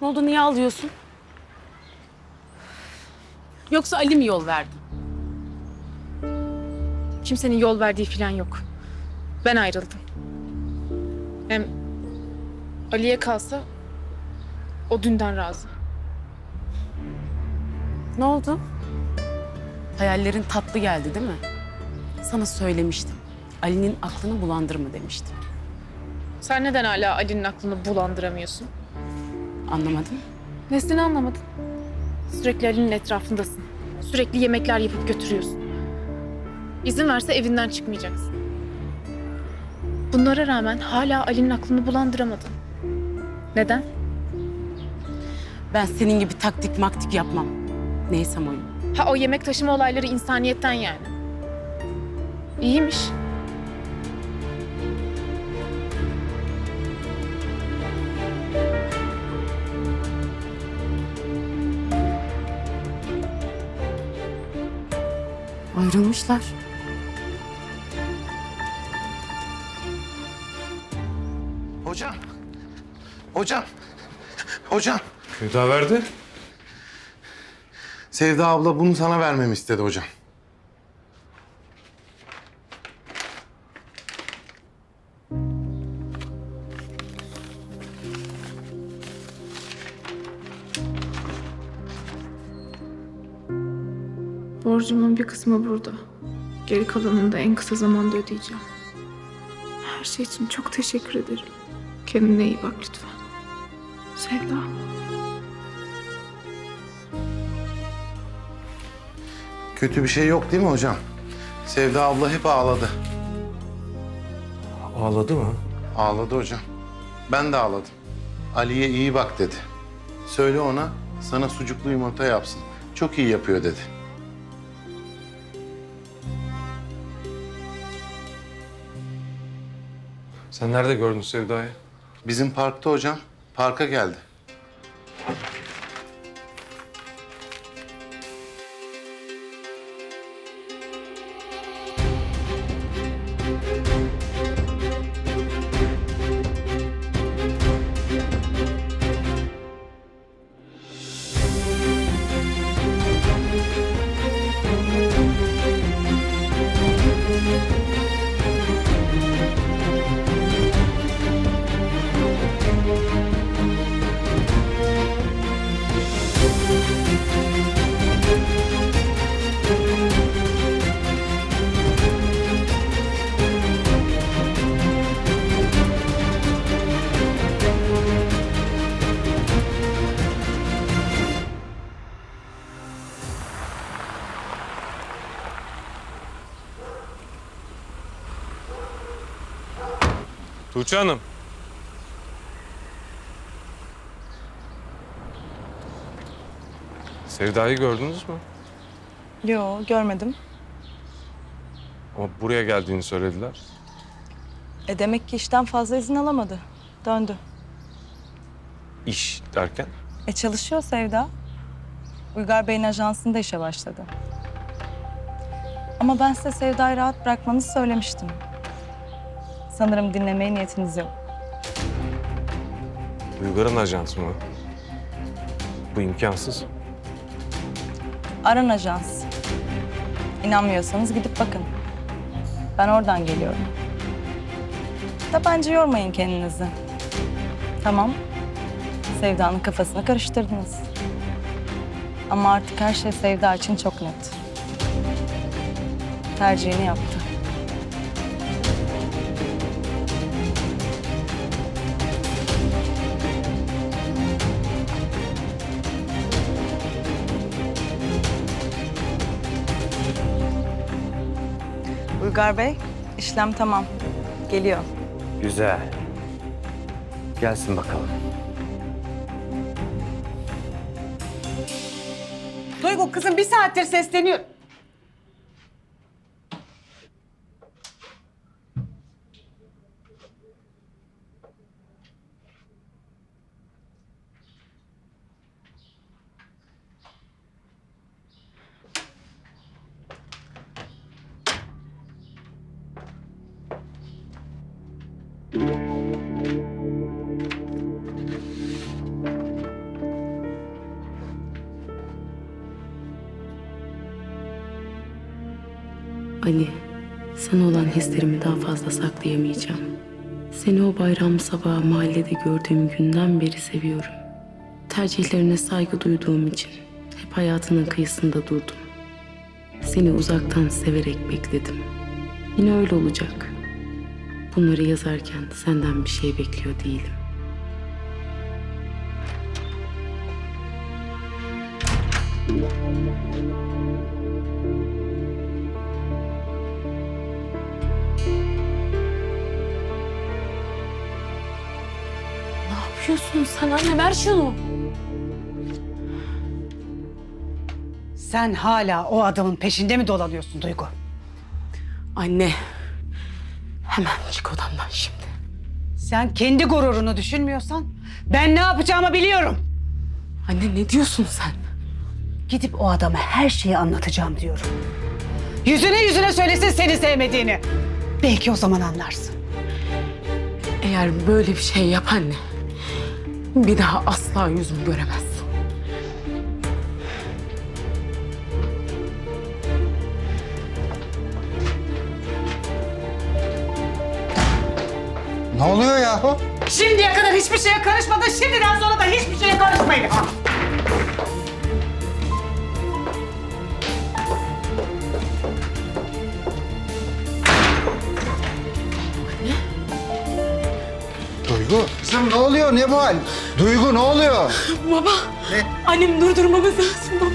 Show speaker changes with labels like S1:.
S1: Ne oldu niye ağlıyorsun? Yoksa Ali mi yol verdi?
S2: Kimsenin yol verdiği falan yok. Ben ayrıldım. Hem Ali'ye kalsa o dünden razı.
S1: Ne oldu? Hayallerin tatlı geldi değil mi? Sana söylemiştim. Ali'nin aklını bulandırma demiştim.
S2: Sen neden hala Ali'nin aklını bulandıramıyorsun?
S1: Anlamadım.
S2: Nesini anlamadın? Sürekli Ali'nin etrafındasın. Sürekli yemekler yapıp götürüyorsun. İzin verse evinden çıkmayacaksın. Bunlara rağmen hala Ali'nin aklını bulandıramadın. Neden?
S1: Ben senin gibi taktik maktik yapmam. Neysem oyum.
S2: Ha o yemek taşıma olayları insaniyetten yani. İyiymiş.
S1: Ayrılmışlar.
S3: Hocam. Hocam. Hocam.
S4: Hüda verdi.
S3: Sevda abla bunu sana vermemi istedi hocam.
S5: Borcumun bir kısmı burada. Geri kalanını da en kısa zamanda ödeyeceğim. Her şey için çok teşekkür ederim. Kendine iyi bak lütfen. Sevda.
S3: Kötü bir şey yok değil mi hocam? Sevda abla hep ağladı.
S4: Ağladı mı?
S3: Ağladı hocam. Ben de ağladım. Ali'ye iyi bak dedi. Söyle ona sana sucuklu yumurta yapsın. Çok iyi yapıyor dedi.
S4: Sen nerede gördün Sevda'yı?
S3: Bizim parkta hocam. Parka geldi.
S4: Tuğçe Hanım. Sevda'yı gördünüz mü?
S6: Yo görmedim.
S4: Ama buraya geldiğini söylediler.
S6: E demek ki işten fazla izin alamadı. Döndü.
S4: İş derken?
S6: E çalışıyor Sevda. Uygar Bey'in ajansında işe başladı. Ama ben size Sevda'yı rahat bırakmanızı söylemiştim. Sanırım dinlemeye niyetiniz yok.
S4: Uygar'ın ajansı mı? Bu imkansız.
S6: Aran Ajans. İnanmıyorsanız gidip bakın. Ben oradan geliyorum. Da bence yormayın kendinizi. Tamam. Sevda'nın kafasını karıştırdınız. Ama artık her şey Sevda için çok net. Tercihini yaptı. Uygar Bey, işlem tamam. Geliyor.
S7: Güzel. Gelsin bakalım.
S8: Duygu kızım bir saattir sesleniyor.
S1: Ali, sana olan hislerimi daha fazla saklayamayacağım. Seni o bayram sabahı mahallede gördüğüm günden beri seviyorum. Tercihlerine saygı duyduğum için hep hayatının kıyısında durdum. Seni uzaktan severek bekledim. Yine öyle olacak. Bunları yazarken senden bir şey bekliyor değilim. Ne yapıyorsun sen anne? Ver şunu.
S8: Sen hala o adamın peşinde mi dolanıyorsun Duygu?
S1: Anne. Hemen çık odamdan şimdi.
S8: Sen kendi gururunu düşünmüyorsan ben ne yapacağımı biliyorum.
S1: Anne ne diyorsun sen?
S8: Gidip o adama her şeyi anlatacağım diyorum. Yüzüne yüzüne söylesin seni sevmediğini. Belki o zaman anlarsın.
S1: Eğer böyle bir şey yap anne. Bir daha asla yüzümü göremezsin.
S9: Ne oluyor yahu?
S8: Şimdiye kadar hiçbir şeye karışmadın, şimdiden sonra da hiçbir şeye karışmayın. Ha.
S9: Duygu. Kızım ne oluyor? Ne bu hal? Duygu ne oluyor?
S1: Baba.
S9: Ne?
S1: Annem durdurmamız lazım.